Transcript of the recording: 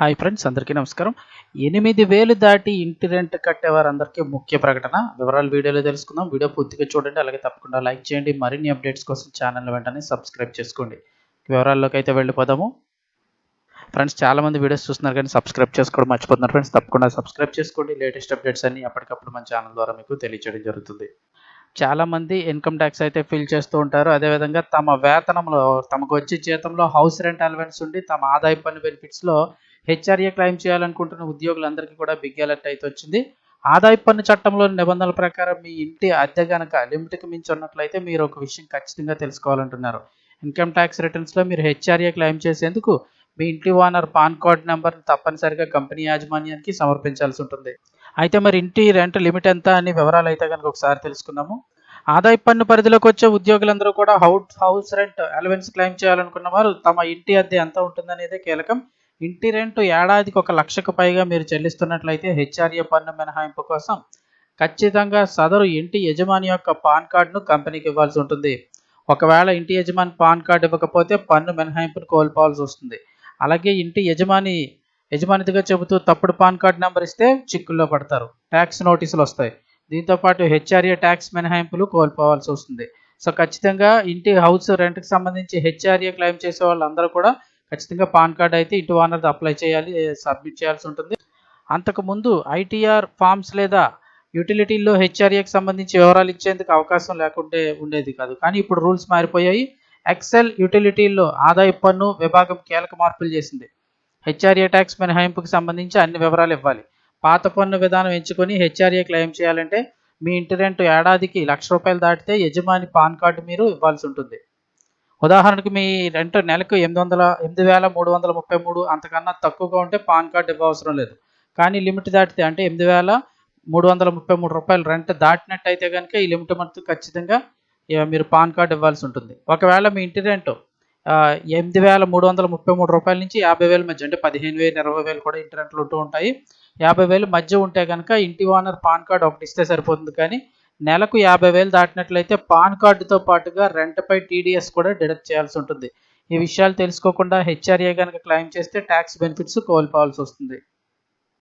Hi friends అందరికీ నమస్కారం. ఎనిమిది వేలు దాటి ఇంటి రెంట్ కట్టేవారందరికీ ముఖ్య ప్రకటన. వివరాలు వీడియోలో తెలుసుకుందాం. వీడియో పూర్తిగా చూడండి అలాగే తప్పకుండా లైక్ చేయండి. మరిన్ని అప్డేట్స్ కోసం ఛానల్ వెంటనే సబ్స్క్రైబ్ చేసుకోండి. వివరాల్లోకి అయితే వెళ్ళిపోదాము. ఫ్రెండ్స్ చాలా మంది వీడియోస్ చూస్తున్నారు కానీ సబ్స్క్రైబ్ చేసుకోవడం మర్చిపోతున్నారు. ఫ్రెండ్స్ తప్పకుండా సబ్స్క్రైబ్ చేసుకోండి. లేటెస్ట్ అప్డేట్స్ అన్ని అప్పటికప్పుడు మన ఛానల్ ద్వారా మీకు తెలియజేయడం జరుగుతుంది. చాలా మంది ఇన్కమ్ ట్యాక్స్ అయితే ఫిల్ చేస్తూ ఉంటారు. అదేవిధంగా తమ వేతనంలో తమకు వచ్చే జీతంలో హౌస్ రెంట్ అలవెన్స్ ఉండి తమ ఆదాయ పన్ను బెనిఫిట్స్లో హెచ్ఆర్ఏ క్లెయిమ్ చేయాలనుకుంటున్న ఉద్యోగులందరికీ కూడా బిగ్ అలర్ట్ అయితే వచ్చింది. ఆదాయ పన్ను చట్టంలోని నిబంధనల ప్రకారం మీ ఇంటి అద్దె గనక లిమిట్కి మించి ఉన్నట్లయితే మీరు ఒక విషయం ఖచ్చితంగా తెలుసుకోవాలంటున్నారు. ఇన్కమ్ ట్యాక్స్ రిటర్న్స్లో మీరు హెచ్ఆర్ఏ క్లెయిమ్ చేసేందుకు మీ ఇంటి ఓనర్ పాన్ కార్డ్ నెంబర్ని తప్పనిసరిగా కంపెనీ యాజమాన్యానికి సమర్పించాల్సి ఉంటుంది. అయితే మరి ఇంటి రెంట్ లిమిట్ ఎంత అని వివరాలు అయితే కనుక ఒకసారి తెలుసుకుందాము. ఆదాయ పన్ను పరిధిలోకి వచ్చే ఉద్యోగులందరూ కూడా house house rent allowance claim చేయాలనుకున్న వారు తమ ఇంటి అద్దె ఎంత ఉంటుందనేది కీలకం. ఇంటి రెంట్ ఏడాదికి ఒక లక్షకు పైగా మీరు చెల్లిస్తున్నట్లయితే హెచ్ఆర్ఏ పన్ను మినహాయింపు కోసం ఖచ్చితంగా సదరు ఇంటి యజమాని యొక్క పాన్ కార్డును కంపెనీకి ఇవ్వాల్సి ఉంటుంది. ఒకవేళ ఇంటి యజమాని పాన్ కార్డు ఇవ్వకపోతే పన్ను మినహాయింపును కోల్పోవాల్సి వస్తుంది. అలాగే ఇంటి యజమాని యజమానిదిగా చెబుతూ తప్పుడు పాన్ కార్డు నెంబర్ ఇస్తే చిక్కుల్లో పడతారు. ట్యాక్స్ నోటీసులు వస్తాయి. దీంతో పాటు హెచ్ఆర్ఏ ట్యాక్స్ మినహాయింపులు కోల్పోవాల్సి వస్తుంది. సో ఖచ్చితంగా ఇంటి హౌస్ రెంట్కి సంబంధించి హెచ్ఆర్ఏ క్లెయిమ్ చేసే వాళ్ళందరూ కూడా ఖచ్చితంగా పాన్ కార్డ్ అయితే ఇటు ఓనర్ అప్లై చేయాలి సబ్మిట్ చేయాల్సి ఉంటుంది. అంతకుముందు ఐటీఆర్ ఫామ్స్ లేదా యూటిలిటీల్లో హెచ్ఆర్ఏకి సంబంధించి వివరాలు ఇచ్చేందుకు అవకాశం లేకుంటే ఉండేది కాదు. కానీ ఇప్పుడు రూల్స్ మారిపోయాయి. ఎక్సెల్ యూటిలిటీల్లో ఆదాయ పన్ను విభాగం కీలక మార్పులు చేసింది. హెచ్ఆర్ఏ ట్యాక్స్ మినహాయింపుకి సంబంధించి అన్ని వివరాలు ఇవ్వాలి. పాత పన్ను విధానం ఎంచుకొని హెచ్ఆర్ఏ క్లెయిమ్ చేయాలంటే మీ ఇంటి రెంట్ ఏడాదికి లక్ష రూపాయలు దాటితే యజమాని పాన్ కార్డు మీరు ఇవ్వాల్సి ఉంటుంది. ఉదాహరణకు మీ రెంట్ నెలకు ఎనిమిది వందల ఎనిమిది వేల మూడు వందల ముప్పై మూడు అంతకన్నా తక్కువగా ఉంటే పాన్ కార్డు ఇవ్వవసరం లేదు. కానీ లిమిట్ దాటితే అంటే ఎనిమిది వేల మూడు వందల ముప్పై మూడు రూపాయలు రెంట్ దాటినట్టయితే కనుక ఈ లిమిట్ మొత్తం ఖచ్చితంగా ఇక మీరు పాన్ కార్డు ఇవ్వాల్సి ఉంటుంది. ఒకవేళ మీ ఇంటి రెంట్ ఎనిమిది వేల మూడు వందల ముప్పై మూడు రూపాయల నుంచి యాభై వేల మధ్య అంటే పదిహేను వేలు ఇరవై వేలు కూడా ఇంటి రెంట్లు ఉంటూ ఉంటాయి. యాభై వేలు మధ్య ఉంటే కనుక ఇంటి ఓనర్ పాన్ కార్డు ఒకటి ఇస్తే సరిపోతుంది కానీ నెలకు యాభై వేలు దాటినట్లయితే పాన్ కార్డుతో పాటుగా రెంట్పై టీడీఎస్ కూడా డిడక్ట్ చేయాల్సి ఉంటుంది. ఈ విషయాలు తెలుసుకోకుండా హెచ్ఆర్ఏ కనుక క్లెయిమ్ చేస్తే ట్యాక్స్ బెనిఫిట్స్ కోల్పోవాల్సి వస్తుంది.